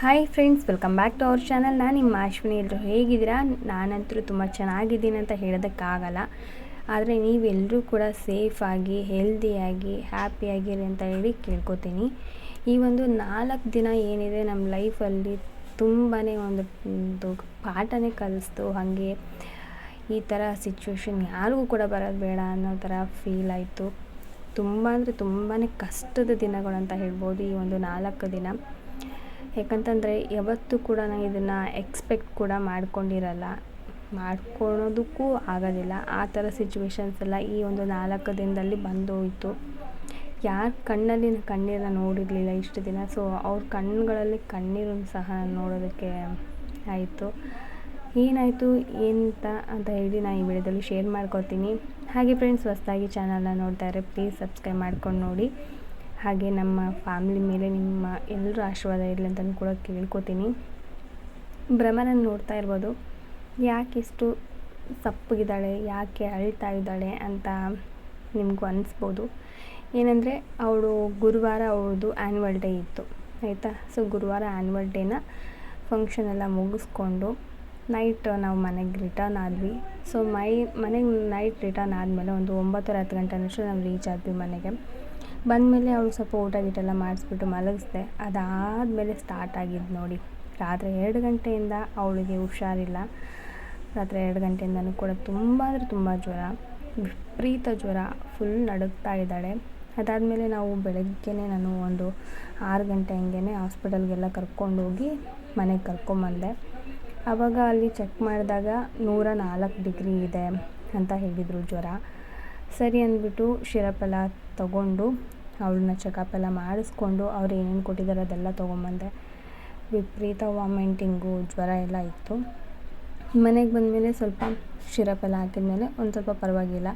Hi friends welcome back to our channel ನಾನು ನಿಮ್ಮ ಅಶ್ವಿನಿ. ಎಲ್ಲರೂ ಹೇಗಿದ್ದೀರಾ? ನಾನಂತರೂ ತುಂಬ ಚೆನ್ನಾಗಿದ್ದೀನಿ ಅಂತ ಹೇಳೋದಕ್ಕಾಗಲ್ಲ. ಆದರೆ ನೀವೆಲ್ಲರೂ ಕೂಡ ಸೇಫಾಗಿ ಹೆಲ್ದಿಯಾಗಿ ಹ್ಯಾಪಿಯಾಗಿರಿ ಅಂತ ಹೇಳಿ ಕೇಳ್ಕೊತೀನಿ. ಈ ಒಂದು ನಾಲ್ಕು ದಿನ ಏನಿದೆ ನಮ್ಮ ಲೈಫಲ್ಲಿ ತುಂಬಾ ಒಂದು ಪಾಠನೇ ಕಲಿಸ್ತು. ಹಾಗೆ ಈ ಥರ ಸಿಚುವೇಶನ್ ಯಾರಿಗೂ ಕೂಡ ಬರೋದು ಬೇಡ ಅನ್ನೋ ಥರ ಫೀಲ್ ಆಯಿತು. ತುಂಬ ಅಂದರೆ ತುಂಬಾ ಕಷ್ಟದ ದಿನಗಳು ಅಂತ ಹೇಳ್ಬೋದು ಈ ಒಂದು ನಾಲ್ಕು ದಿನ. ಯಾಕಂತಂದರೆ ಯಾವತ್ತೂ ಕೂಡ ನಾನು ಇದನ್ನು ಎಕ್ಸ್ಪೆಕ್ಟ್ ಕೂಡ ಮಾಡ್ಕೊಂಡಿರಲ್ಲ. ಮಾಡ್ಕೊಳೋದಕ್ಕೂ ಆಗೋದಿಲ್ಲ. ಆ ಥರ ಸಿಚುವೇಶನ್ಸ್ ಎಲ್ಲ ಈ ಒಂದು ನಾಲ್ಕು ದಿನದಲ್ಲಿ ಬಂದೋಯಿತು. ಯಾರ ಕಣ್ಣಲ್ಲಿ ಕಣ್ಣೀರನ್ನ ನೋಡಿರಲಿಲ್ಲ ಇಷ್ಟು ದಿನ. ಸೊ ಅವ್ರ ಕಣ್ಣುಗಳಲ್ಲಿ ಕಣ್ಣೀರು ಸಹ ನೋಡೋದಕ್ಕೆ ಆಯಿತು. ಏನಾಯಿತು, ಎಂತ ಅಂತ ಹೇಳಿ ನಾನು ಈ ವಿಡಿಯೋದಲ್ಲಿ ಶೇರ್ ಮಾಡ್ಕೊತೀನಿ. ಹಾಗೆ ಫ್ರೆಂಡ್ಸ್ ಹೊಸ್ದಾಗಿ ಚಾನಲ್ನ ನೋಡ್ತಾ ಪ್ಲೀಸ್ ಸಬ್ಸ್ಕ್ರೈಬ್ ಮಾಡ್ಕೊಂಡು ನೋಡಿ. ಹಾಗೆ ನಮ್ಮ ಫ್ಯಾಮಿಲಿ ಮೇಲೆ ನಿಮ್ಮ ಎಲ್ಲರ ಆಶೀರ್ವಾದ ಇರಲಿ ಅಂತಂದು ಕೂಡ ಕೇಳ್ಕೊತೀನಿ. ಭ್ರಮರನ್ನು ನೋಡ್ತಾ ಇರ್ಬೋದು ಯಾಕೆ ಇಷ್ಟು ಸಪ್ಪಗಿದ್ದಾಳೆ, ಯಾಕೆ ಅಳ್ತಾ ಇದ್ದಾಳೆ ಅಂತ ನಿಮಗೂ ಅನಿಸ್ಬೋದು. ಏನಂದರೆ ಅವಳು ಗುರುವಾರ ಅವಳದು ಆ್ಯನ್ಯುವಲ್ ಡೇ ಇತ್ತು, ಆಯಿತಾ? ಸೊ ಗುರುವಾರ ಆ್ಯನ್ಯುವಲ್ ಡೇನ ಫಂಕ್ಷನ್ ಎಲ್ಲ ಮುಗಿಸ್ಕೊಂಡು ನೈಟ್ ನಾವು ಮನೆಗೆ ರಿಟರ್ನ್ ಆದ್ವಿ. ಸೊ ಮೈ ಮನೆಗೆ ನೈಟ್ ರಿಟರ್ನ್ ಆದಮೇಲೆ ಒಂದು ಒಂಬತ್ತರ ಹತ್ತು ಗಂಟೆ ನಾವು ರೀಚ್ ಆದ್ವಿ ಮನೆಗೆ. ಬಂದಮೇಲೆ ಅವಳು ಸ್ವಲ್ಪ ಊಟ ಗೀಟ ಎಲ್ಲ ಮಾಡಿಸ್ಬಿಟ್ಟು ಮಲಗಿಸ್ದೆ. ಅದಾದಮೇಲೆ ಸ್ಟಾರ್ಟ್ ಆಗಿದ್ದು ನೋಡಿ. ರಾತ್ರಿ ಎರಡು ಗಂಟೆಯಿಂದ ಅವಳಿಗೆ ಹುಷಾರಿಲ್ಲ. ರಾತ್ರಿ ಎರಡು ಗಂಟೆಯಿಂದನೂ ಕೂಡ ತುಂಬ ಅಂದರೆ ತುಂಬ ಜ್ವರ, ವಿಪರೀತ ಜ್ವರ ಫುಲ್ ನಡುಗ್ತಾ ಇದ್ದಾಳೆ. ಅದಾದಮೇಲೆ ನಾವು ಬೆಳಗ್ಗೆ ನಾನು ಒಂದು ಆರು ಗಂಟೆ ಹಂಗೆ ಹಾಸ್ಪಿಟಲ್ಗೆಲ್ಲ ಕರ್ಕೊಂಡೋಗಿ ಮನೆಗೆ ಕರ್ಕೊಂಬಂದೆ. ಆವಾಗ ಅಲ್ಲಿ ಚೆಕ್ ಮಾಡಿದಾಗ ನೂರ ನಾಲ್ಕು ಡಿಗ್ರಿ ಇದೆ ಅಂತ ಹೇಳಿದರು ಜ್ವರ. ಸರಿ ಅಂದ್ಬಿಟ್ಟು ಶಿರಪ್ಪೆಲ್ಲ ತಗೊಂಡು ಅವಳನ್ನ ಚೆಕಪ್ ಎಲ್ಲ ಮಾಡಿಸ್ಕೊಂಡು ಅವ್ರು ಏನೇನು ಕೊಟ್ಟಿದ್ದಾರೆ ಅದೆಲ್ಲ ತೊಗೊಂಬಂದೆ. ವಿಪರೀತ ವಾಮಿಂಟಿಂಗು, ಜ್ವರ ಎಲ್ಲ ಇತ್ತು. ಮನೆಗೆ ಬಂದಮೇಲೆ ಸ್ವಲ್ಪ ಶಿರಪ್ ಎಲ್ಲ ಹಾಕಿದ್ಮೇಲೆ ಒಂದು ಸ್ವಲ್ಪ ಪರವಾಗಿಲ್ಲ.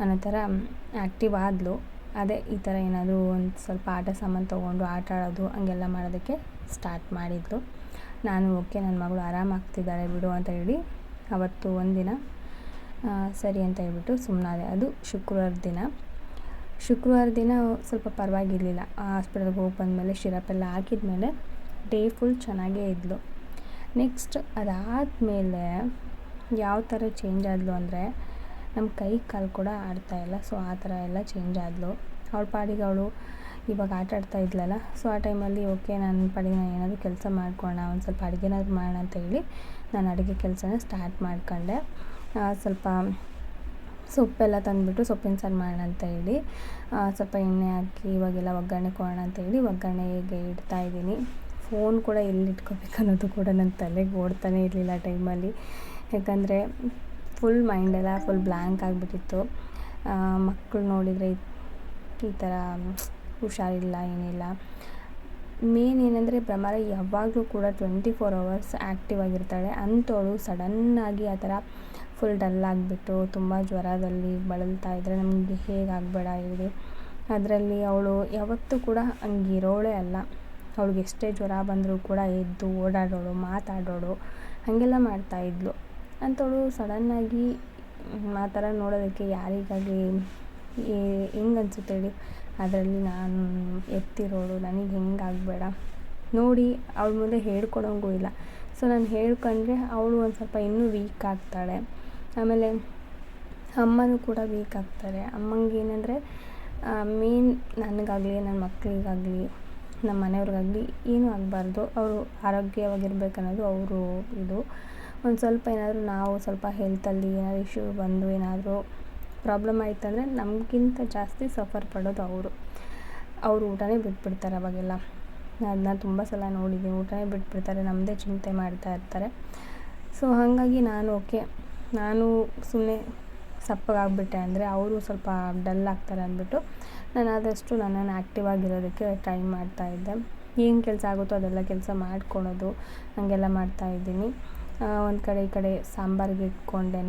ಅನ್ನೋ ಥರ ಆ್ಯಕ್ಟಿವ್ ಆದಳು ಅದೇ ಈ ಥರ ಏನಾದರೂ ಒಂದು ಸ್ವಲ್ಪ ಆಟ ಸಾಮಾನು ತೊಗೊಂಡು ಆಟ ಆಡೋದು ಹಂಗೆಲ್ಲ ಮಾಡೋದಕ್ಕೆ ಸ್ಟಾರ್ಟ್ ಮಾಡಿದ್ಲು. ನಾನು, ಓಕೆ ನನ್ನ ಮಗಳು ಆರಾಮಾಗ್ತಿದ್ದಾಳೆ ಬಿಡು ಅಂತ ಹೇಳಿ ಅವತ್ತು ಒಂದಿನ ಸರಿ ಅಂತ ಹೇಳ್ಬಿಟ್ಟು ಸುಮ್ಮನಾದೆ ಅದು ಶುಕ್ರವಾರ ದಿನ. ಶುಕ್ರವಾರ ದಿನ ಸ್ವಲ್ಪ ಪರವಾಗಿರಲಿಲ್ಲ. ಹಾಸ್ಪಿಟಲ್ಗೆ ಹೋಗಿ ಬಂದಮೇಲೆ ಶಿರಪೆಲ್ಲ ಹಾಕಿದ್ಮೇಲೆ ಡೇ ಫುಲ್ ಚೆನ್ನಾಗೇ ಇದ್ಲು. ನೆಕ್ಸ್ಟ್ ಅದಾದಮೇಲೆ ಯಾವ ಥರ ಚೇಂಜ್ ಆದಲು ಅಂದರೆ ನಮ್ಮ ಕೈ ಕಾಲು ಕೂಡ ಆಡ್ತಾಯಿಲ್ಲ ಸೊ ಆ ಥರ ಎಲ್ಲ ಚೇಂಜ್ ಆದಲು. ಅವಳ ಪಾಡಿಗೆ ಅವಳು ಇವಾಗ ಆಟ ಆಡ್ತಾ ಇದ್ಲಲ್ಲ. ಸೊ ಆ ಟೈಮಲ್ಲಿ ಓಕೆ ನನ್ನ ಪಾಡಿಗೆ ನಾನು ಏನಾದರೂ ಕೆಲಸ ಮಾಡ್ಕೊಳ್ಳೋಣ ಒಂದು ಸ್ವಲ್ಪ ಅಡುಗೆನಾದ್ರು ಮಾಡೋಣ ಅಂತ ಹೇಳಿ ನಾನು ಅಡುಗೆ ಕೆಲಸನ ಸ್ಟಾರ್ಟ್ ಮಾಡ್ಕೊಂಡೆ. ಸ್ವಲ್ಪ ಸೊಪ್ಪೆಲ್ಲ ತಂದುಬಿಟ್ಟು ಸೊಪ್ಪಿನ ಸಾರು ಮಾಡೋಣ ಅಂತ ಹೇಳಿ ಸ್ವಲ್ಪ ಎಣ್ಣೆ ಹಾಕಿ ಇವಾಗೆಲ್ಲ ಒಗ್ಗರಣೆ ಕೊಡೋಣ ಅಂತ ಹೇಳಿ ಒಗ್ಗರಣೆಗೆ ಇಡ್ತಾ ಇದ್ದೀನಿ. ಫೋನ್ ಕೂಡ ಎಲ್ಲಿ ಇಟ್ಕೋಬೇಕು ಅನ್ನೋದು ಕೂಡ ನನ್ನ ತಲೆಗೆ ಓಡ್ತಾನೆ ಇರಲಿಲ್ಲ ಟೈಮಲ್ಲಿ. ಯಾಕಂದರೆ ಫುಲ್ ಮೈಂಡೆಲ್ಲ ಫುಲ್ ಬ್ಲ್ಯಾಂಕ್ ಆಗಿಬಿಟ್ಟಿತ್ತು. ಮಕ್ಕಳು ನೋಡಿದರೆ ಈ ಥರ ಹುಷಾರಿಲ್ಲ, ಏನಿಲ್ಲ. ಮೇನ್ ಏನಂದರೆ ಭ್ರಮರ ಯಾವಾಗಲೂ ಕೂಡ ಟ್ವೆಂಟಿ ಫೋರ್ ಅವರ್ಸ್ ಆ್ಯಕ್ಟಿವ್ ಆಗಿರ್ತಾಳೆ. ಅಂಥವಳು ಸಡನ್ನಾಗಿ ಆ ಥರ ಫುಲ್ ಡಲ್ ಆಗಿಬಿಟ್ಟು ತುಂಬ ಜ್ವರದಲ್ಲಿ ಬಳಲ್ತಾ ಇದ್ದರೆ ನಮಗೆ ಹೇಗಾಗಬೇಡ ಹೇಳಿ. ಅದರಲ್ಲಿ ಅವಳು ಯಾವತ್ತೂ ಕೂಡ ಹಂಗಿರೋಳೇ ಅಲ್ಲ. ಅವ್ಳಿಗೆ ಎಷ್ಟೇ ಜ್ವರ ಬಂದರೂ ಕೂಡ ಎದ್ದು ಓಡಾಡೋಳು, ಮಾತಾಡೋಳು, ಹಾಗೆಲ್ಲ ಮಾಡ್ತಾಯಿದ್ಲು ಅಂಥವಳು ಸಡನ್ನಾಗಿ ಆ ಥರ ನೋಡೋದಕ್ಕೆ ಯಾರಿಗಾಗಿ ಹೆಂಗೆ ಅನಿಸುತ್ತೆ ಹೇಳಿ. ಅದರಲ್ಲಿ ನಾನು ಎತ್ತಿರೋಳು, ನನಗೆ ಹೆಂಗಾಗಬೇಡ ನೋಡಿ, ಅವಳ ಮುಂದೆ ಹೇಳ್ಕೊಡೋಂಗೂ ಇಲ್ಲ. ಸೊ ನಾನು ಹೇಳ್ಕೊಂಡ್ರೆ ಅವಳು ಒಂದು ಸ್ವಲ್ಪ ಇನ್ನೂ ವೀಕ್ ಆಗ್ತಾಳೆ. ಆಮೇಲೆ ಅಮ್ಮನೂ ಕೂಡ ವೀಕ್ ಆಗ್ತಾರೆ ಅಮ್ಮಂಗೆ ಏನಂದರೆ ಮೇನ್ ನನಗಾಗಲಿ ನನ್ನ ಮಕ್ಕಳಿಗಾಗಲಿ ನಮ್ಮ ಮನೆಯವ್ರಿಗಾಗಲಿ ಏನೂ ಆಗಬಾರ್ದು. ಅವರು ಆರೋಗ್ಯವಾಗಿರ್ಬೇಕನ್ನೋದು ಅವರು ಇದು. ಒಂದು ಸ್ವಲ್ಪ ಏನಾದರೂ ನಾವು ಸ್ವಲ್ಪ ಹೆಲ್ತಲ್ಲಿ ಏನಾದರೂ ಇಶ್ಯೂ ಬಂದು ಏನಾದರೂ ಪ್ರಾಬ್ಲಮ್ ಆಯಿತಂದರೆ ನಮಗಿಂತ ಜಾಸ್ತಿ ಸಫರ್ ಪಡೋದು ಅವರು. ಅವರು ಊಟನೇ ಬಿಟ್ಬಿಡ್ತಾರೆ ಅವಾಗೆಲ್ಲ. ಅದನ್ನ ತುಂಬ ಸಲ ನೋಡಿದ್ದೀನಿ. ಊಟನೇ ಬಿಟ್ಬಿಡ್ತಾರೆ ನಮ್ಮದೇ ಚಿಂತೆ ಮಾಡ್ತಾ ಇರ್ತಾರೆ. ಸೊ ಹಾಗಾಗಿ ನಾನು ಓಕೆ ನಾನು ಸುಮ್ಮನೆ ಸಪ್ಪಗಾಗ್ಬಿಟ್ಟೆ ಅಂದರೆ ಅವರು ಸ್ವಲ್ಪ ಡಲ್ ಆಗ್ತಾರೆ ಅಂದ್ಬಿಟ್ಟು ನಾನು ಆದಷ್ಟು ನನ್ನನ್ನು ಆ್ಯಕ್ಟಿವ್ ಆಗಿರೋದಕ್ಕೆ ಟ್ರೈ ಮಾಡ್ತಾಯಿದ್ದೆ ಏನು ಕೆಲಸ ಆಗುತ್ತೋ ಅದೆಲ್ಲ ಕೆಲಸ ಮಾಡ್ಕೊಳೋದು, ಹಾಗೆಲ್ಲ ಮಾಡ್ತಾಯಿದ್ದೀನಿ ಒಂದು ಕಡೆ ಈ ಕಡೆ ಸಾಂಬಾರಿಗೆ ಇಟ್ಕೊಂಡೇ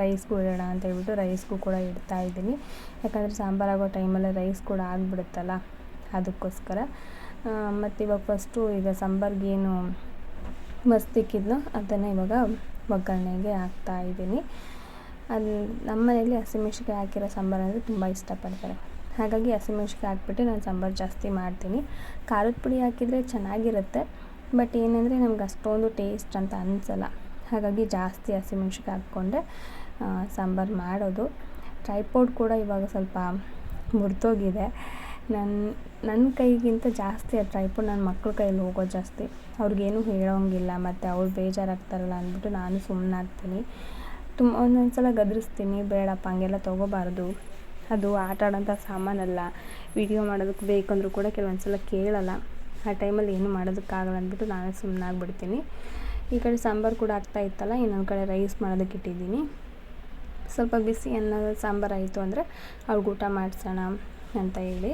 ರೈಸ್ಗೂ ಇಡೋಣ ಅಂತ ಹೇಳ್ಬಿಟ್ಟು ರೈಸ್ಗೂ ಕೂಡ ಇಡ್ತಾ ಇದ್ದೀನಿ. ಯಾಕಂದರೆ ಸಾಂಬಾರು ಆಗೋ ಟೈಮಲ್ಲಿ ರೈಸ್ ಕೂಡ ಆಗಿಬಿಡುತ್ತಲ್ಲ, ಅದಕ್ಕೋಸ್ಕರ. ಮತ್ತು ಇವಾಗ ಫಸ್ಟು ಈಗ ಸಾಂಬಾರ್ಗೇನು ಮಸ್ತಿಕ್ಕಿದ್ನೋ ಅದನ್ನು ಇವಾಗ ಒಗ್ಗರಣೆಗೆ ಹಾಕ್ತಾ ಇದ್ದೀನಿ. ಅದು ನಮ್ಮ ಮನೇಲಿ ಹಸಿಮೆಣ್ಸಿಕಾಯಿ ಹಾಕಿರೋ ಸಾಂಬಾರು ಅಂದರೆ ತುಂಬ ಇಷ್ಟಪಡ್ತಾರೆ. ಹಾಗಾಗಿ ಹಸಿಮೆಣ್ಸಿಕಾಯಿ ಹಾಕ್ಬಿಟ್ಟು ನಾನು ಸಾಂಬಾರು ಜಾಸ್ತಿ ಮಾಡ್ತೀನಿ. ಖಾರದ ಪುಡಿ ಹಾಕಿದರೆ ಚೆನ್ನಾಗಿರುತ್ತೆ. ಬಟ್ ಏನಂದರೆ ನಮ್ಗೆ ಅಷ್ಟೊಂದು ಟೇಸ್ಟ್ ಅಂತ ಅನ್ಸಲ್ಲ. ಹಾಗಾಗಿ ಜಾಸ್ತಿ ಹಸಿಮೆಣ್ಸಿಕಾಯಿ ಹಾಕ್ಕೊಂಡೆ ಸಾಂಬಾರು ಮಾಡೋದು. ಟ್ರೈಪೋಡ್ ಕೂಡ ಇವಾಗ ಸ್ವಲ್ಪ ಮುರಿದೋಗಿದೆ. ನನ್ನ ನನ್ನ ಕೈಗಿಂತ ಜಾಸ್ತಿ ಆ ಟ್ರೈಪೋಡ್ ನನ್ನ ಮಕ್ಳ ಕೈಯಲ್ಲಿ ಹೋಗೋದು ಜಾಸ್ತಿ. ಅವ್ರಿಗೇನು ಹೇಳೋಂಗಿಲ್ಲ, ಮತ್ತು ಅವ್ರು ಬೇಜಾರಾಗ್ತಾರಲ್ಲ ಅಂದ್ಬಿಟ್ಟು ನಾನು ಸುಮ್ಮನಾಗ್ತೀನಿ ತುಂಬ ಒಂದೊಂದು ಸಲ ಗದರಿಸ್ತೀನಿ, ಬೇಡಪ್ಪ, ಹಂಗೆಲ್ಲ ತೊಗೋಬಾರ್ದು. ಅದು ಆಟ ಆಡೋಂಥ ಸಾಮಾನಲ್ಲ. ವಿಡಿಯೋ ಮಾಡೋದಕ್ಕೆ ಬೇಕಂದ್ರೂ ಕೂಡ ಕೆಲವೊಂದು ಸಲ ಕೇಳಲ್ಲ. ಆ ಟೈಮಲ್ಲಿ ಏನು ಮಾಡೋದಕ್ಕಾಗಲ್ಲ ಅಂದ್ಬಿಟ್ಟು ನಾನೇ ಸುಮ್ಮನಾಗ್ಬಿಡ್ತೀನಿ ಈ ಕಡೆ ಸಾಂಬಾರು ಕೂಡ ಆಗ್ತಾ ಇತ್ತಲ್ಲ, ಇನ್ನೊಂದು ಕಡೆ ರೈಸ್ ಮಾಡೋದಕ್ಕೆ ಇಟ್ಟಿದ್ದೀನಿ. ಸ್ವಲ್ಪ ಬಿಸಿ ಅನ್ನ ಸಾಂಬಾರು ಆಯಿತು ಅಂದರೆ ಅವ್ರಿಗೆ ಊಟ ಮಾಡಿಸೋಣ. ಅಂತ ಹೇಳಿ.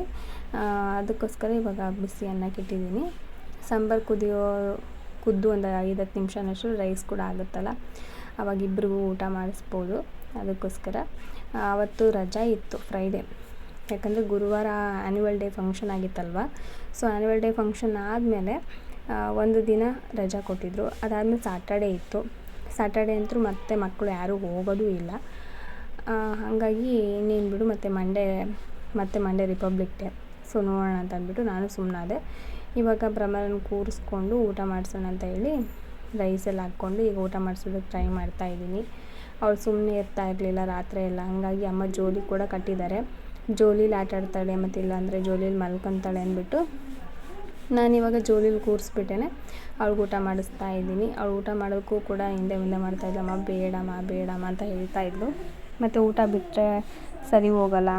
ಅದಕ್ಕೋಸ್ಕರ ಇವಾಗ ಬಿಸಿ ಅನ್ನಕ್ಕೆ ಇಟ್ಟಿದ್ದೀನಿ ಸಾಂಬಾರು ಕುದಿಯೋ, ಕುದ್ದು ಒಂದು ಐದು ಹತ್ತು ನಿಮಿಷನಷ್ಟು ರೈಸ್ ಕೂಡ ಆಗುತ್ತಲ್ಲ, ಅವಾಗ ಇಬ್ಬರಿಗೂ ಊಟ ಮಾಡಿಸ್ಬೋದು. ಅದಕ್ಕೋಸ್ಕರ ಆವತ್ತು ರಜಾ ಇತ್ತು ಫ್ರೈಡೇ ಯಾಕಂದರೆ ಗುರುವಾರ ಆ್ಯನ್ಯುವಲ್ ಡೇ ಫಂಕ್ಷನ್ ಆಗಿತ್ತಲ್ವ? ಸೊ ಆ್ಯನ್ಯುವಲ್ ಡೇ ಫಂಕ್ಷನ್ ಆದಮೇಲೆ ಒಂದು ದಿನ ರಜಾ ಕೊಟ್ಟಿದ್ದರು ಅದಾದಮೇಲೆ ಸಾಟರ್ಡೇ ಇತ್ತು. ಸ್ಯಾಟರ್ಡೇ ಅಂತೂ ಮತ್ತೆ ಮಕ್ಕಳು ಯಾರೂ ಹೋಗೋದೂ ಇಲ್ಲ. ಹಾಗಾಗಿ ಇನ್ನೇನು ಬಿಡು, ಮತ್ತು ಮಂಡೇ ಮತ್ತು ಮಂಡೇ ರಿಪಬ್ಲಿಕ್ ಡೇ ಸೊ ನೋಡೋಣ ಅಂತ ಅಂದ್ಬಿಟ್ಟು ನಾನು ಸುಮ್ಮನಾದೆ ಇವಾಗ ಭ್ರಮರನ್ನು ಕೂರಿಸ್ಕೊಂಡು ಊಟ ಮಾಡಿಸೋಣ ಅಂತ ಹೇಳಿ ರೈಸೆಲ್ಲ ಹಾಕ್ಕೊಂಡು ಈಗ ಊಟ ಮಾಡಿಸೋದಕ್ಕೆ ಟ್ರೈ ಮಾಡ್ತಾ ಇದ್ದೀನಿ. ಅವಳು ಸುಮ್ಮನೆ ಇರ್ತಾ ಇರಲಿಲ್ಲ ರಾತ್ರಿ ಎಲ್ಲ. ಹಾಗಾಗಿ ಅಮ್ಮ ಜೋಲಿ ಕೂಡ ಕಟ್ಟಿದ್ದಾರೆ. ಜೋಲಿಲಿ ಆಟ ಆಡ್ತಾಳೆ ಮತ್ತು ಇಲ್ಲಾಂದರೆ ಜೋಲಿಲಿ ಮಲ್ಕೊತಾಳೆ ಅಂದ್ಬಿಟ್ಟು ನಾನಿವಾಗ ಜೋಲಿಲಿ ಕೂರಿಸ್ಬಿಟ್ಟೇನೆ. ಅವ್ಳಿಗೆ ಊಟ ಮಾಡಿಸ್ತಾ ಇದ್ದೀನಿ. ಅವ್ಳು ಊಟ ಮಾಡೋಕ್ಕೂ ಕೂಡ ಹಿಂದೆ ಮುಂದೆ ಮಾಡ್ತಾಯಿದ್ದಮ್ಮ ಬೇಡಮ್ಮ ಬೇಡಮ್ಮ ಅಂತ ಹೇಳ್ತಾ ಇದ್ಲು. ಮತ್ತು ಊಟ ಬಿಟ್ಟರೆ ಸರಿ ಹೋಗಲ್ಲ.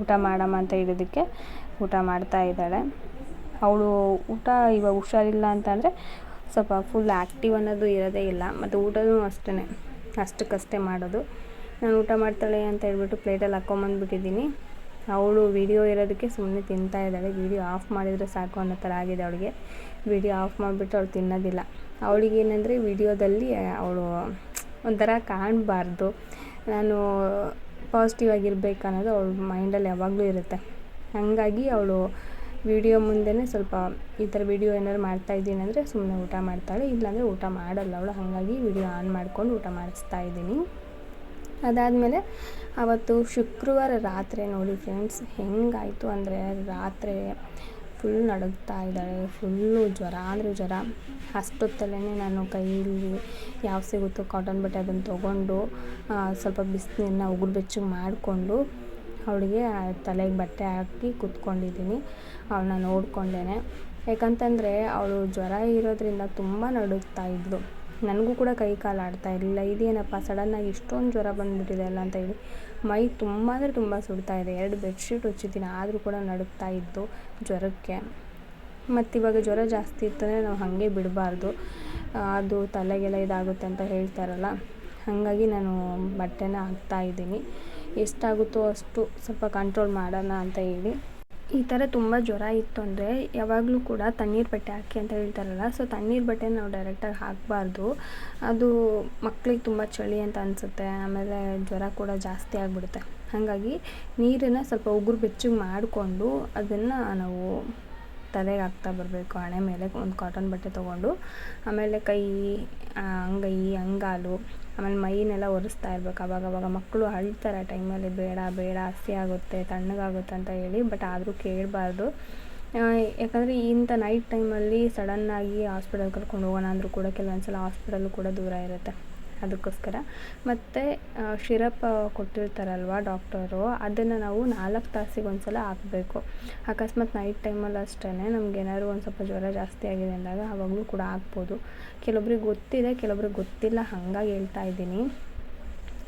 ಊಟ ಮಾಡಮ್ಮ ಅಂತ ಹೇಳಿದ್ದಕ್ಕೆ ಊಟ ಮಾಡ್ತಾ ಇದ್ದಾಳೆ. ಅವಳು ಊಟ ಇವಾಗ ಹುಷಾರಿಲ್ಲ ಅಂತಂದರೆ ಸ್ವಲ್ಪ ಫುಲ್ ಆ್ಯಕ್ಟಿವ್ ಅನ್ನೋದು ಇರೋದೇ ಇಲ್ಲ, ಮತ್ತು ಊಟನೂ ಅಷ್ಟೇ ಅಷ್ಟಕ್ಕಷ್ಟೇ ಮಾಡೋದು. ನಾನು ಊಟ ಮಾಡ್ತಾಳೆ ಅಂತ ಹೇಳ್ಬಿಟ್ಟು ಪ್ಲೇಟಲ್ಲಿ ಹಾಕ್ಕೊಂಬಂದ್ಬಿಟ್ಟಿದ್ದೀನಿ ಅವಳು ವಿಡಿಯೋ ಇರೋದಕ್ಕೆ ಸುಮ್ಮನೆ ತಿಂತಾ ಇದ್ದಾಳೆ ವಿಡಿಯೋ ಆಫ್ ಮಾಡಿದರೆ ಸಾಕು ಅನ್ನೋ ಥರ ಆಗಿದೆ ಅವಳಿಗೆ. ವಿಡಿಯೋ ಆಫ್ ಮಾಡಿಬಿಟ್ಟು ಅವಳು ತಿನ್ನೋದಿಲ್ಲ. ಅವಳಿಗೆ ಏನಂದರೆ ವಿಡಿಯೋದಲ್ಲಿ ಅವಳು ಒಂಥರ ಕಾಣಬಾರ್ದು. ನಾನು ಪಾಸಿಟಿವ್ ಆಗಿರ್ಬೇಕು ಅನ್ನೋದು ಅವಳ ಮೈಂಡಲ್ಲಿ ಯಾವಾಗಲೂ ಇರುತ್ತೆ. ಹಾಗಾಗಿ ಅವಳು ವಿಡಿಯೋ ಮುಂದೆಯೇ ಸ್ವಲ್ಪ ಈ ಥರ ವಿಡಿಯೋ ಏನಾದ್ರು ಮಾಡ್ತಾ ಇದ್ದೀನಿ ಅಂದರೆ ಸುಮ್ಮನೆ ಊಟ ಮಾಡ್ತಾಳೆ, ಇಲ್ಲಾಂದರೆ ಊಟ ಮಾಡಲ್ಲ ಅವಳು. ಹಾಗಾಗಿ ವಿಡಿಯೋ ಆನ್ ಮಾಡ್ಕೊಂಡು ಊಟ ಮಾಡಿಸ್ತಾ ಇದ್ದೀನಿ. ಅದಾದಮೇಲೆ ಅವತ್ತು ಶುಕ್ರವಾರ ರಾತ್ರಿ ನೋಡಿ ಫ್ರೆಂಡ್ಸ್ ಹೆಂಗಾಯಿತು ಅಂದರೆ ರಾತ್ರಿ ಫುಲ್ ನಡುಗ್ತಾ ಇದ್ದಾಳೆ. ಫುಲ್ಲು ಜ್ವರ. ಅಂದರೆ ಜ್ವರ. ಅಷ್ಟೊತ್ತಲ್ಲೇ ನಾನು ಕೈಯಲ್ಲಿ ಯಾವ ಸಿಗುತ್ತೋ ಕಾಟನ್ ಬಟ್ಟೆ ಅದನ್ನು ತೊಗೊಂಡು ಸ್ವಲ್ಪ ಬಿಸಿನೀರನ್ನ ಉಗುರು ಬೆಚ್ಚಗೆ ಮಾಡಿಕೊಂಡು ಅವಳಿಗೆ ತಲೆಗೆ ಬಟ್ಟೆ ಹಾಕಿ ಕೂತ್ಕೊಂಡಿದ್ದೀನಿ. ಅವಳನ್ನ ನೋಡ್ಕೊಂಡೇನೆ. ಯಾಕಂತಂದರೆ ಅವಳು ಜ್ವರ ಇರೋದ್ರಿಂದ ತುಂಬ ನಡುಗ್ತಾ ಇದ್ಳು ನನಗೂ ಕೂಡ ಕೈ ಕಾಲು ಆಡ್ತಾ ಇರಲಿಲ್ಲ ಇದೇನಪ್ಪ ಸಡನ್ನಾಗಿ ಇಷ್ಟೊಂದು ಜ್ವರ ಬಂದುಬಿಟ್ಟಿದೆ ಅಲ್ಲ ಅಂತ ಹೇಳಿ. ಮೈ ತುಂಬ ಅಂದರೆ ತುಂಬ ಸುಡ್ತಾ ಇದೆ. ಎರಡು ಬೆಡ್ಶೀಟ್ ಹೊಚ್ಚಿದ್ದೀನಿ ಆದರೂ ಕೂಡ ನಡುಗ್ತಾ ಇದ್ದು ಜ್ವರಕ್ಕೆ. ಮತ್ತು ಇವಾಗ ಜ್ವರ ಜಾಸ್ತಿ ಇತ್ತಂದರೆ ನಾವು ಹಾಗೆ ಬಿಡಬಾರ್ದು. ಅದು ತಲೆಗೆಲ್ಲ ಇದಾಗುತ್ತೆ ಅಂತ ಹೇಳ್ತಾರಲ್ಲ ಹಾಗಾಗಿ ನಾನು ಬಟ್ಟೆನ ಹಾಕ್ತಾ ಇದ್ದೀನಿ. ಎಷ್ಟಾಗುತ್ತೋ ಅಷ್ಟು ಸ್ವಲ್ಪ ಕಂಟ್ರೋಲ್ ಮಾಡೋಣ ಅಂತ ಹೇಳಿ. ಈ ಥರ ತುಂಬ ಜ್ವರ ಇತ್ತು ಅಂದರೆ ಯಾವಾಗಲೂ ಕೂಡ ತಣ್ಣೀರು ಬಟ್ಟೆ ಹಾಕಿ ಅಂತ ಹೇಳ್ತಾರಲ್ಲ ಸೊ ತಣ್ಣೀರು ಬಟ್ಟೆ ನಾವು ಡೈರೆಕ್ಟಾಗಿ ಹಾಕಬಾರ್ದು. ಅದು ಮಕ್ಳಿಗೆ ತುಂಬ ಚಳಿ ಅಂತ ಅನಿಸುತ್ತೆ, ಆಮೇಲೆ ಜ್ವರ ಕೂಡ ಜಾಸ್ತಿ ಆಗಿಬಿಡುತ್ತೆ. ಹಾಗಾಗಿ ನೀರನ್ನು ಸ್ವಲ್ಪ ಉಗುರು ಬೆಚ್ಚಗೆ ಮಾಡಿಕೊಂಡು ಅದನ್ನು ನಾವು ತಲೆಗೆ ಹಾಕ್ತಾ ಬರಬೇಕು, ಹಣೆ ಮೇಲೆ ಒಂದು ಕಾಟನ್ ಬಟ್ಟೆ ತೊಗೊಂಡು. ಆಮೇಲೆ ಕೈ ಅಂಗೈ, ಅಂಗಾಲು ಆಮೇಲೆ ಮೈನೆಲ್ಲ ಒರೆಸ್ತಾ ಇರ್ಬೇಕು. ಅವಾಗ ಅವಾಗ ಮಕ್ಕಳು ಅಳ್ತಾರೆ ಆ ಟೈಮಲ್ಲಿ ಬೇಡ ಬೇಡ, ಹಸಿ ಆಗುತ್ತೆ, ತಣ್ಣಗಾಗುತ್ತೆ ಅಂತ ಹೇಳಿ ಬಟ್ ಆದರೂ ಕೇಳಬಾರ್ದು. ಯಾಕಂದರೆ ಇಂಥ ನೈಟ್ ಟೈಮಲ್ಲಿ ಸಡನ್ನಾಗಿ ಹಾಸ್ಪಿಟಲ್ ಕರ್ಕೊಂಡು ಹೋಗೋಣ ಅಂದರೂ ಕೂಡ ಕೆಲವೊಂದು ಸಲ ಹಾಸ್ಪಿಟಲ್ಲು ಕೂಡ ದೂರ ಇರುತ್ತೆ. ಅದಕ್ಕೋಸ್ಕರ. ಮತ್ತು ಶಿರಪ್ ಕೊಟ್ಟಿರ್ತಾರಲ್ವ ಡಾಕ್ಟರು, ಅದನ್ನು ನಾವು ನಾಲ್ಕು ತಾಸಿಗೆ ಒಂದು ಸಲ ಹಾಕಬೇಕು. ಅಕಸ್ಮಾತ್ ನೈಟ್ ಟೈಮಲ್ಲಿ ಅಷ್ಟೇ ನಮ್ಗೆ ಏನಾದ್ರು ಒಂದು ಸ್ವಲ್ಪ ಜ್ವರ ಜಾಸ್ತಿ ಆಗಿದೆ ಅಂದಾಗ ಆವಾಗಲೂ ಕೂಡ ಹಾಕ್ಬೋದು. ಕೆಲವೊಬ್ರಿಗೆ ಗೊತ್ತಿದೆ, ಕೆಲವೊಬ್ರಿಗೆ ಗೊತ್ತಿಲ್ಲ, ಹಾಗಾಗಿ ಹೇಳ್ತಾ ಇದ್ದೀನಿ.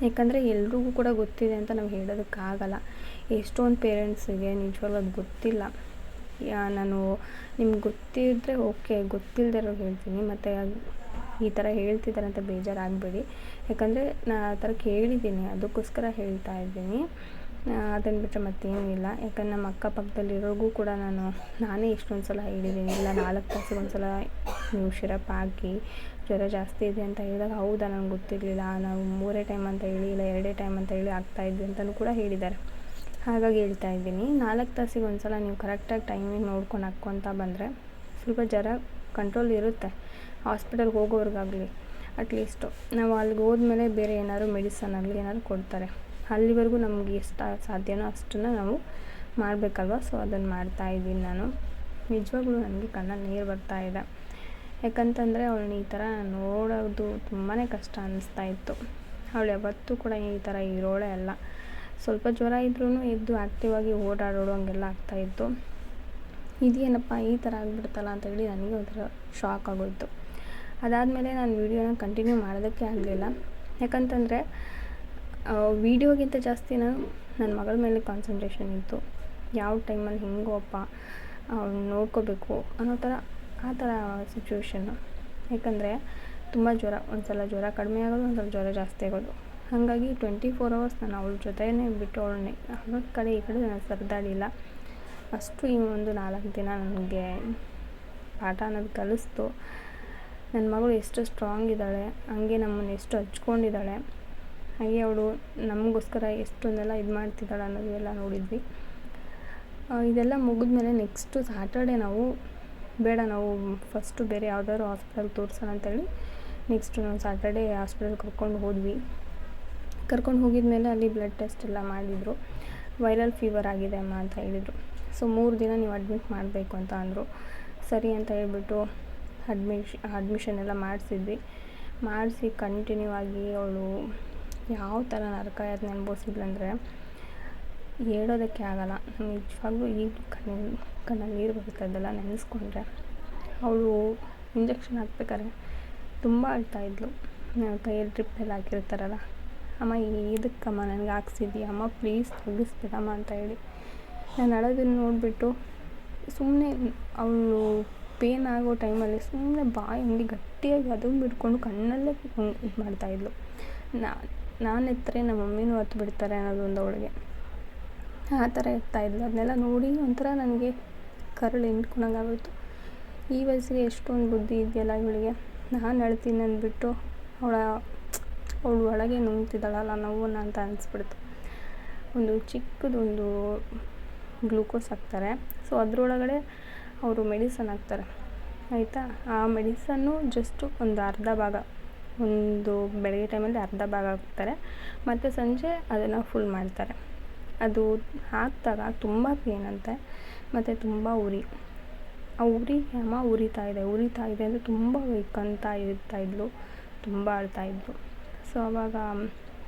ಯಾಕಂದರೆ ಎಲ್ರಿಗೂ ಕೂಡ ಗೊತ್ತಿದೆ ಅಂತ ನಾವು ಹೇಳೋದಕ್ಕಾಗಲ್ಲ. ಎಷ್ಟೊಂದು ಪೇರೆಂಟ್ಸಿಗೆ ನಿಜವಾಗ್ಲೂ ಅದು ಗೊತ್ತಿಲ್ಲ ನಾನು ನಿಮ್ಗೆ ಗೊತ್ತಿದ್ದರೆ ಓಕೆ ಗೊತ್ತಿಲ್ಲದೆ ಇರೋರು ಹೇಳ್ತೀನಿ. ಮತ್ತು ಈ ಥರ ಹೇಳ್ತಿದ್ದಾರೆ ಅಂತ ಬೇಜಾರಾಗಬೇಡಿ. ಯಾಕಂದರೆ ನಾನು ಆ ಥರ ಕೇಳಿದ್ದೀನಿ, ಅದಕ್ಕೋಸ್ಕರ ಹೇಳ್ತಾ ಇದ್ದೀನಿ. ಅದನ್ನು ಬಿಟ್ಟರೆ ಮತ್ತೇನೂ ಇಲ್ಲ. ಯಾಕಂದ್ರೆ ನಮ್ಮ ಅಕ್ಕಪಕ್ಕದಲ್ಲಿರೋರ್ಗೂ ಕೂಡ ನಾನು, ನಾನೇ ಇಷ್ಟೊಂದು ಸಲ ಹೇಳಿದ್ದೀನಿ, ಇಲ್ಲ ನಾಲ್ಕು ತಾಸಿಗೆ ಒಂದು ಸಲ ನೀವು ಶಿರಪ್ ಹಾಕಿ, ಜ್ವರ ಜಾಸ್ತಿ ಇದೆ ಅಂತ ಹೇಳಿದಾಗ ಹೌದಾ ನನಗೆ ಗೊತ್ತಿರಲಿಲ್ಲ. ನಾವು ಮೂರೇ ಟೈಮ್ ಅಂತ ಹೇಳಿ, ಇಲ್ಲ ಎರಡೇ ಟೈಮ್ ಅಂತ ಹೇಳಿ ಆಗ್ತಾಯಿದ್ವಿ ಅಂತಲೂ ಕೂಡ ಹೇಳಿದ್ದಾರೆ. ಹಾಗಾಗಿ ಹೇಳ್ತಾ ಇದ್ದೀನಿ, ನಾಲ್ಕು ತಾಸಿಗೆ ಒಂದು ಸಲ ನೀವು ಕರೆಕ್ಟಾಗಿ ಟೈಮಿಗೆ ನೋಡ್ಕೊಂಡು ಹಾಕ್ಕೊತ ಬಂದರೆ ಸ್ವಲ್ಪ ಜ್ವರ ಕಂಟ್ರೋಲ್ ಇರುತ್ತೆ. ಹಾಸ್ಪಿಟಲ್ಗೆ ಹೋಗೋವ್ರಿಗಾಗಲಿ ಅಟ್ಲೀಸ್ಟು ನಾವು ಅಲ್ಲಿಗೆ ಹೋದ್ಮೇಲೆ ಬೇರೆ ಏನಾದ್ರು ಮೆಡಿಸನ್ ಆಗಲಿ ಏನಾದ್ರು ಕೊಡ್ತಾರೆ. ಅಲ್ಲಿವರೆಗೂ ನಮ್ಗೆ ಎಷ್ಟು ಸಾಧ್ಯನೋ ಅಷ್ಟನ್ನು ನಾವು ಮಾಡಬೇಕಲ್ವ? ಸೊ ಅದನ್ನು ಮಾಡ್ತಾಯಿದ್ದೀನಿ ನಾನು. ನಿಜವಾಗ್ಲೂ ನನಗೆ ಕಣ್ಣಲ್ಲಿ ನೀರು ಬರ್ತಾ ಇದೆ. ಯಾಕಂತಂದರೆ ಅವಳನ್ನ ಈ ಥರ ನೋಡೋದು ತುಂಬಾ ಕಷ್ಟ ಅನ್ನಿಸ್ತಾ ಇತ್ತು. ಅವಳು ಯಾವತ್ತೂ ಕೂಡ ಈ ಥರ ಇರೋಳೆ ಅಲ್ಲ. ಸ್ವಲ್ಪ ಜ್ವರ ಇದ್ರೂ ಎದ್ದು ಆ್ಯಕ್ಟಿವ್ ಆಗಿ ಓಡಾಡೋಳು ಹಂಗೆಲ್ಲ ಆಗ್ತಾಯಿತ್ತು ಇದೇನಪ್ಪ ಈ ಥರ ಆಗಿಬಿಡ್ತಲ್ಲ ಅಂತೇಳಿ ನನಗೆ ಒಂಥರ ಶಾಕ್ ಆಗೋಯಿತು. ಅದಾದಮೇಲೆ ನಾನು ವೀಡಿಯೋನ ಕಂಟಿನ್ಯೂ ಮಾಡೋದಕ್ಕೆ ಆಗಲಿಲ್ಲ. ಯಾಕಂತಂದರೆ ವೀಡಿಯೋಗಿಂತ ಜಾಸ್ತಿ ನಾನು ನನ್ನ ಮಗಳ ಮೇಲೆ ಕಾನ್ಸಂಟ್ರೇಷನ್ ಇತ್ತು. ಯಾವ ಟೈಮಲ್ಲಿ ಹೆಂಗೋಪ್ಪ ಅವ್ನು ನೋಡ್ಕೋಬೇಕು ಅನ್ನೋ ಥರ, ಆ ಥರ ಸಿಚುವೇಶನ್ನು ಯಾಕಂದರೆ, ತುಂಬ ಜ್ವರ ಒಂದು ಸಲ ಜ್ವರ ಕಡಿಮೆ ಆಗೋದು ಒಂದು ಸಲ ಜ್ವರ ಜಾಸ್ತಿ ಆಗೋದು. ಹಾಗಾಗಿ ಟ್ವೆಂಟಿ ಫೋರ್ ಅವರ್ಸ್ ನಾನು ಅವಳ ಜೊತೆನೇ ಬಿಟ್ಟು ಅವಳನ್ನೇ ಅವ್ರ ಕಡೆ ಈ ಕಡೆ ನಾನು ಸರಿದಾಡಿಲ್ಲ ಅಷ್ಟು ಈ ಒಂದು ನಾಲ್ಕು ದಿನ ನನಗೆ ಪಾಠ ಅನ್ನೋದು ಕಲಿಸ್ತು. ನನ್ನ ಮಗಳು ಎಷ್ಟು ಸ್ಟ್ರಾಂಗ್ ಇದ್ದಾಳೆ, ಹಂಗೆ ನಮ್ಮನ್ನು ಎಷ್ಟು ಹಚ್ಕೊಂಡಿದ್ದಾಳೆ, ಹಾಗೆ ಅವಳು ನಮಗೋಸ್ಕರ ಎಷ್ಟೊಂದೆಲ್ಲ ಇದು ಮಾಡ್ತಿದ್ದಾಳೆ ಅನ್ನೋದು ಎಲ್ಲ ನೋಡಿದ್ವಿ ಇದೆಲ್ಲ ಮುಗಿದ್ಮೇಲೆ ನೆಕ್ಸ್ಟು ಸಾಟರ್ಡೆ ನಾವು, ಬೇಡ ನಾವು ಫಸ್ಟು ಬೇರೆ ಯಾವ್ದಾದ್ರು ಹಾಸ್ಪಿಟಲ್ ತೋರಿಸೋಣ ಅಂತೇಳಿ ನೆಕ್ಸ್ಟು ನಾವು ಸ್ಯಾಟರ್ಡೇ ಹಾಸ್ಪಿಟಲ್ ಕರ್ಕೊಂಡು ಹೋದ್ವಿ. ಕರ್ಕೊಂಡು ಹೋಗಿದ್ಮೇಲೆ ಅಲ್ಲಿ ಬ್ಲಡ್ ಟೆಸ್ಟ್ ಎಲ್ಲ ಮಾಡಿದರು. ವೈರಲ್ ಫೀವರ್ ಆಗಿದೆ ಅಮ್ಮ ಅಂತ ಹೇಳಿದರು. ಸೊ ಮೂರು ದಿನ ನೀವು ಅಡ್ಮಿಟ್ ಮಾಡಬೇಕು ಅಂತ ಅಂದರು. ಸರಿ ಅಂತ ಹೇಳ್ಬಿಟ್ಟು ಅಡ್ಮಿಷ್, ಅಡ್ಮಿಷನ್ ಎಲ್ಲ ಮಾಡಿಸಿದ್ವಿ. ಮಾಡಿಸಿ ಕಂಟಿನ್ಯೂ ಆಗಿ ಅವಳು ಯಾವ ಥರ ನರಕ ಯಾತನೆ ಅನುಭವಿಸಿದ್ಲಂದರೆ ಹೇಳೋದಕ್ಕೆ ಆಗಲ್ಲ. ನಿಜವಾಗ್ಲೂ ಈಗ ಕಣ್ಣು ಕಣ್ಣಲ್ಲಿ ನೀರು ಬರುತ್ತೆ ಅದೆಲ್ಲ ನೆನೆಸ್ಕೊಂಡ್ರೆ, ಅವಳು ಇಂಜೆಕ್ಷನ್ ಹಾಕ್ಬೇಕಾದ್ರೆ ತುಂಬ ಅಳ್ತಾಯಿದ್ಲು ಕೈಯಲ್ಲಿ ಡ್ರಿಪ್ ಎಲ್ಲ ಹಾಕಿರ್ತಾರಲ್ಲ, ಅಮ್ಮ ಇದಕ್ಕಮ್ಮ ನನಗೆ ಹಾಕ್ಸಿದ್ಯಾ? ಅಮ್ಮ ಪ್ಲೀಸ್ ತೆಗಿಸ್ಬಿಡಮ್ಮ ಅಂತ ಹೇಳಿ. ನಾನು ಅಳೋದನ್ನು ನೋಡಿಬಿಟ್ಟು ಸುಮ್ಮನೆ ಅವಳು ಪೇನ್ ಆಗೋ ಟೈಮಲ್ಲಿ ಸುಮ್ಮನೆ ಬಾಯಿ ಹಂಗೆ ಗಟ್ಟಿಯಾಗಿ ಅದನ್ನು ಬಿಟ್ಕೊಂಡು ಕಣ್ಣಲ್ಲೇ ಇದು ಮಾಡ್ತಾಯಿದ್ಲು ನಾನು ಎತ್ತರೆ ನಮ್ಮ ಮಮ್ಮಿನೂ ಹತ್ತು ಬಿಡ್ತಾರೆ ಅನ್ನೋದೊಂದು ಅವಳಿಗೆ. ಆ ಥರ ಇರ್ತಾಯಿದ್ಲು ಅದನ್ನೆಲ್ಲ ನೋಡಿ ಒಂಥರ ನನಗೆ ಕರಳು ಹಿಂಡ್ಕೊಳಂಗಾಗೋಯ್ತು ಈ ವಯಸ್ಸಿಗೆ ಎಷ್ಟೊಂದು ಬುದ್ಧಿ ಇದೆಯಲ್ಲ ಇವಳಿಗೆ. ನಾನು ಅಳ್ತೀನಿ ಅಂದ್ಬಿಟ್ಟು ಅವಳ, ಅವಳು ಒಳಗೆ ನುಂಗ್ತಿದ್ದಾಳಲ್ಲ ನೋವನ್ನು ಅಂತ ಅನಿಸ್ಬಿಡ್ತು. ಒಂದು ಚಿಕ್ಕದೊಂದು ಗ್ಲೂಕೋಸ್ ಹಾಕ್ತಾರೆ. ಸೊ ಅದರೊಳಗಡೆ ಅವರು ಮೆಡಿಸನ್ ಹಾಕ್ತಾರೆ. ಆಯಿತಾ? ಆ ಮೆಡಿಸನ್ನು ಜಸ್ಟು ಒಂದು ಅರ್ಧ ಭಾಗ, ಒಂದು ಬೆಳಗ್ಗೆ ಟೈಮಲ್ಲಿ ಅರ್ಧ ಭಾಗ ಹಾಕ್ತಾರೆ. ಮತ್ತು ಸಂಜೆ ಅದನ್ನು ಫುಲ್ ಮಾಡ್ತಾರೆ. ಅದು ಹಾಕಿದಾಗ ತುಂಬ ಪೇನ್ ಅಂತೆ, ಮತ್ತು ತುಂಬ ಉರಿ. ಆ ಉರಿ ಅಮ್ಮ ಉರಿತಾ ಇದೆ ಉರಿತಾ ಇದೆ ಅಂದರೆ ತುಂಬ ಇರ್ತಾ ಇದ್ಲು, ತುಂಬ ಅಳ್ತಾಯಿದ್ಲು ಸೊ ಅವಾಗ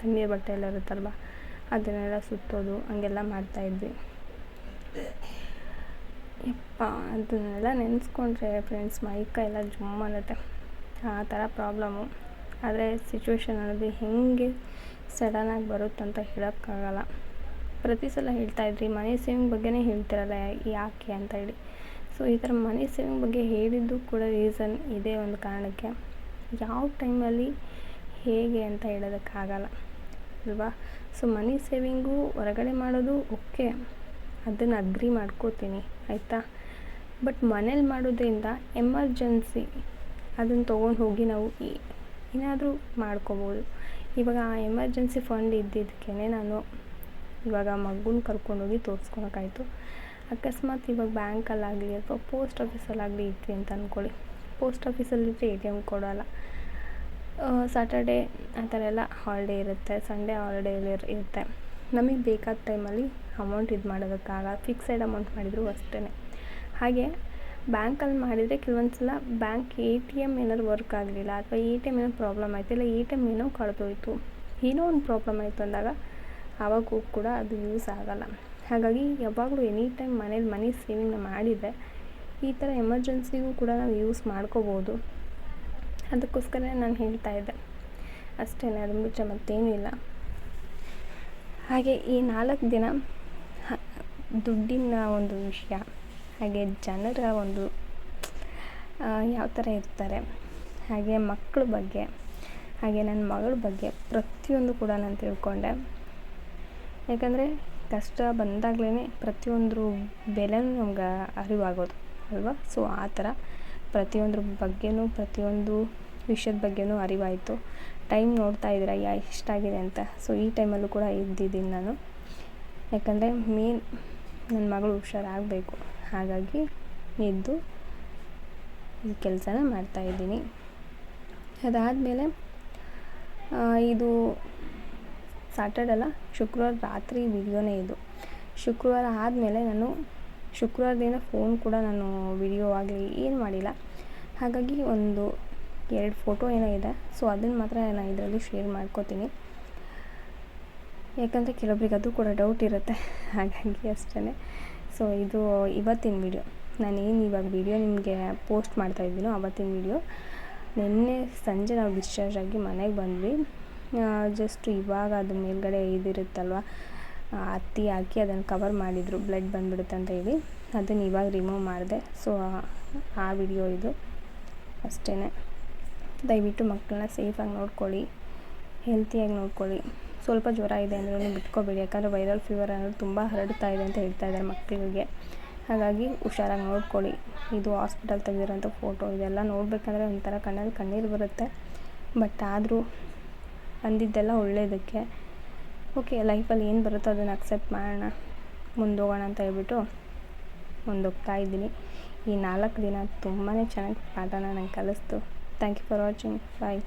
ತಣ್ಣೀರು ಬಟ್ಟೆ ಎಲ್ಲ ಇರುತ್ತಲ್ವ, ಅದನ್ನೆಲ್ಲ ಸುತ್ತೋದು, ಹಂಗೆಲ್ಲ ಮಾಡ್ತಾಯಿದ್ವಿ ಯಪ್ಪ, ಅದನ್ನೆಲ್ಲ ನೆನೆಸ್ಕೊಂಡ್ರೆ ಫ್ರೆಂಡ್ಸ್ ಮೈಕ ಎಲ್ಲ ಜುಮ್ ಅನ್ನತ್ತೆ ಆ ಥರ ಪ್ರಾಬ್ಲಮ್ಮು ಆದರೆ ಸಿಚುವೇಶನ್ ಅನ್ನೋದು ಹೇಗೆ ಸಡನ್ನಾಗಿ ಬರುತ್ತಂತ ಹೇಳೋಕ್ಕಾಗಲ್ಲ. ಪ್ರತಿ ಸಲ ಹೇಳ್ತಾಯಿದ್ರಿ ಮನಿ ಸೇವಿಂಗ್ ಬಗ್ಗೆನೇ ಹೇಳ್ತಿರಲ್ಲ, ಯಾಕೆ ಅಂತ ಹೇಳಿ. ಸೊ ಈ ಥರ ಮನಿ ಸೇವಿಂಗ್ ಬಗ್ಗೆ ಹೇಳಿದ್ದು ಕೂಡ ರೀಸನ್ ಇದೇ ಒಂದು ಕಾರಣಕ್ಕೆ. ಯಾವ ಟೈಮಲ್ಲಿ ಹೇಗೆ ಅಂತ ಹೇಳೋದಕ್ಕಾಗಲ್ಲ, ಅಲ್ವಾ? ಸೊ ಮನಿ ಸೇವಿಂಗು ಹೊರಗಡೆ ಮಾಡೋದು ಓಕೆ ಅದನ್ನು ಅಗ್ರಿ ಮಾಡ್ಕೋತೀನಿ. ಆಯಿತಾ? ಬಟ್ ಮನೇಲಿ ಮಾಡೋದ್ರಿಂದ ಎಮರ್ಜೆನ್ಸಿ ಅದನ್ನು ತೊಗೊಂಡು ಹೋಗಿ ನಾವು ಏನಾದರೂ ಮಾಡ್ಕೋಬೋದು. ಇವಾಗ ಆ ಎಮರ್ಜೆನ್ಸಿ ಫಂಡ್ ಇದ್ದಿದ್ದಕ್ಕೆ ನಾನು ಇವಾಗ ಮಗುನ ಕರ್ಕೊಂಡೋಗಿ ತೋರಿಸ್ಕೊಳಕ್ಕಾಯ್ತು. ಅಕಸ್ಮಾತ್ ಇವಾಗ ಬ್ಯಾಂಕಲ್ಲಾಗಲಿ ಅಥವಾ ಪೋಸ್ಟ್ ಆಫೀಸಲ್ಲಾಗಲಿ ಇದ್ವಿ ಅಂತ ಅಂದ್ಕೊಳ್ಳಿ ಪೋಸ್ಟ್ ಆಫೀಸಲ್ಲಿದ್ದರೆ ಎ ಟಿ ಎಂ ಕೊಡೋಲ್ಲ. ಸಾಟರ್ಡೇ ಆ ಥರ ಎಲ್ಲ ಹಾಲಿಡೇ ಇರುತ್ತೆ ಸಂಡೇ ಹಾಲಿಡೇ ಇರುತ್ತೆ. ನಮಗೆ ಬೇಕಾದ ಟೈಮಲ್ಲಿ ಅಮೌಂಟ್ ಇದು ಮಾಡೋದಕ್ಕಾಗ ಫಿಕ್ಸೆಡ್ ಅಮೌಂಟ್ ಮಾಡಿದರೂ ಅಷ್ಟೇ ಹಾಗೆ ಬ್ಯಾಂಕಲ್ಲಿ ಮಾಡಿದರೆ ಕೆಲವೊಂದು ಸಲ ಬ್ಯಾಂಕ್ ಎ ಟಿ ಎಂ ಏನಾದ್ರು ವರ್ಕ್ ಆಗಲಿಲ್ಲ ಅಥವಾ ಎ ಟಿ ಎಂ ಏನೋ ಪ್ರಾಬ್ಲಮ್ ಆಯಿತು, ಇಲ್ಲ ಎ ಟಿ ಎಂ ಏನೋ ಕಳೆದೋಯ್ತು, ಏನೋ ಒಂದು ಪ್ರಾಬ್ಲಮ್ ಆಯಿತು ಅಂದಾಗ ಆವಾಗೂ ಕೂಡ ಅದು ಯೂಸ್ ಆಗೋಲ್ಲ. ಹಾಗಾಗಿ ಯಾವಾಗಲೂ ಎನಿ ಟೈಮ್ ಮನೇಲಿ ಮನಿ ಸೇವಿಂಗ್ನ ಮಾಡಿದರೆ ಈ ಥರ ಎಮರ್ಜೆನ್ಸಿಗೂ ಕೂಡ ನಾವು ಯೂಸ್ ಮಾಡ್ಕೋಬೋದು. ಅದಕ್ಕೋಸ್ಕರ ನಾನು ಹೇಳ್ತಾ ಇದ್ದೆ. ಅಷ್ಟೇ ಅದು ಬಿಟ್ಟರೆ ಮತ್ತೇನೂ ಇಲ್ಲ. ಹಾಗೆ ಈ ನಾಲ್ಕು ದಿನ ದುಡ್ಡಿನ ಒಂದು ವಿಷಯ. ಹಾಗೆ ಜನರ ಒಂದು ಯಾವ ಥರ ಇರ್ತಾರೆ. ಹಾಗೆ ಮಕ್ಕಳ ಬಗ್ಗೆ, ಹಾಗೆ ನನ್ನ ಮಗಳ ಬಗ್ಗೆ ಪ್ರತಿಯೊಂದು ಕೂಡ ನಾನು ತಿಳ್ಕೊಂಡೆ. ಯಾಕಂದರೆ ಕಷ್ಟ ಬಂದಾಗಲೇ ಪ್ರತಿಯೊಂದ್ರ ಬೆಲೆನೂ ನಮ್ಗೆ ಅರಿವಾಗೋದು, ಅಲ್ವಾ? ಸೊ ಆ ಥರ ಪ್ರತಿಯೊಂದ್ರ ಬಗ್ಗೆನೂ, ಪ್ರತಿಯೊಂದು ವಿಷಯದ ಬಗ್ಗೆನೂ ಅರಿವಾಯಿತು. ಟೈಮ್ ನೋಡ್ತಾ ಇದ್ದೀರಾ, ಯಾ, ಎಷ್ಟಾಗಿದೆ ಅಂತ. ಸೊ ಈ ಟೈಮಲ್ಲೂ ಕೂಡ ಇದ್ದಿದ್ದೀನಿ ನಾನು. ಯಾಕಂದರೆ ಮೇನ್ ನನ್ನ ಮಗಳು ಹುಷಾರಾಗಬೇಕು. ಹಾಗಾಗಿ ಎದ್ದು ಈ ಕೆಲಸನ ಮಾಡ್ತಾಯಿದ್ದೀನಿ ಅದಾದಮೇಲೆ ಇದು ಸ್ಯಾಟರ್ಡೆ ಅಲ್ಲ, ಶುಕ್ರವಾರ ರಾತ್ರಿ ವಿಡಿಯೋನೇ ಇದು. ಶುಕ್ರವಾರ ಆದಮೇಲೆ ನಾನು ಶುಕ್ರವಾರದಿಂದ ಫೋನ್ ಕೂಡ ನಾನು ವಿಡಿಯೋ ಆಗಲಿ ಏನು ಮಾಡಿಲ್ಲ. ಹಾಗಾಗಿ ಒಂದು ಎರಡು ಫೋಟೋ ಏನೋ ಇದೆ. ಸೊ ಅದನ್ನು ಮಾತ್ರ ನಾನು ಇದರಲ್ಲಿ ಶೇರ್ ಮಾಡ್ಕೋತೀನಿ. ಯಾಕಂದರೆ ಕೆಲವೊಬ್ರಿಗೆ ಅದು ಕೂಡ ಡೌಟ್ ಇರುತ್ತೆ. ಹಾಗಾಗಿ ಅಷ್ಟೇ ಸೊ ಇದು ಇವತ್ತಿನ ವಿಡಿಯೋ ನಾನೇನು ಇವಾಗ ವಿಡಿಯೋ ನಿಮಗೆ ಪೋಸ್ಟ್ ಮಾಡ್ತಾ ಇದ್ದೀನೋ ಅವತ್ತಿನ ವಿಡಿಯೋ ನಿನ್ನೆ ಸಂಜೆ ನಾವು ಡಿಸ್ಚಾರ್ಜ್ ಆಗಿ ಮನೆಗೆ ಬಂದ್ವಿ. ಜಸ್ಟ್ ಇವಾಗ ಅದು ಮೇಲ್ಗಡೆ ಇದಿರುತ್ತಲ್ವ? ಹತ್ತಿ ಹಾಕಿ ಅದನ್ನು ಕವರ್ ಮಾಡಿದರು. ಬ್ಲಡ್ ಬಂದುಬಿಡುತ್ತೆ ಅಂತ ಹೇಳಿ. ಅದನ್ನು ಇವಾಗ ರಿಮೂವ್ ಮಾಡಿದೆ. ಸೊ ಆ ವಿಡಿಯೋ ಇದು. ಅಷ್ಟೇ ದಯವಿಟ್ಟು ಮಕ್ಕಳನ್ನ ಸೇಫಾಗಿ ನೋಡ್ಕೊಳ್ಳಿ. ಹೆಲ್ತಿಯಾಗಿ ನೋಡ್ಕೊಳ್ಳಿ. ಸ್ವಲ್ಪ ಜ್ವರ ಇದೆ ಅಂದ್ರೂ ಬಿಟ್ಕೋಬೇಡಿ. ಯಾಕಂದರೆ ವೈರಲ್ ಫೀವರ್ ಅನ್ನೋದು ತುಂಬ ಹರಡ್ತಾ ಇದೆ ಅಂತ ಹೇಳ್ತಾ ಇದ್ದಾರೆ ಮಕ್ಕಳಿಗೆ ಹಾಗಾಗಿ ಹುಷಾರಾಗಿ ನೋಡ್ಕೊಳ್ಳಿ. ಇದು ಹಾಸ್ಪಿಟಲ್ ತೆಗೆದಿರೋಂಥ ಫೋಟೋ ಇದೆಲ್ಲ ನೋಡಬೇಕಂದ್ರೆ ಒಂಥರ ಕಣ್ಣಲ್ಲಿ ಕಣ್ಣೀರು ಬರುತ್ತೆ. ಬಟ್ ಆದರೂ ಬಂದಿದ್ದೆಲ್ಲ ಒಳ್ಳೆಯದಕ್ಕೆ ಓಕೆ ಲೈಫಲ್ಲಿ ಏನು ಬರುತ್ತೋ ಅದನ್ನು ಅಕ್ಸೆಪ್ಟ್ ಮಾಡೋಣ. ಮುಂದೋಗೋಣ ಅಂತ ಹೇಳ್ಬಿಟ್ಟು ಮುಂದೋಗ್ತಾ ಇದ್ದೀನಿ. ಈ ನಾಲ್ಕು ದಿನ ತುಂಬಾ ಚೆನ್ನಾಗಿ ಪಾಠನ ನಂಗೆ ಕಲಿಸ್ತು. Thank you for watching bye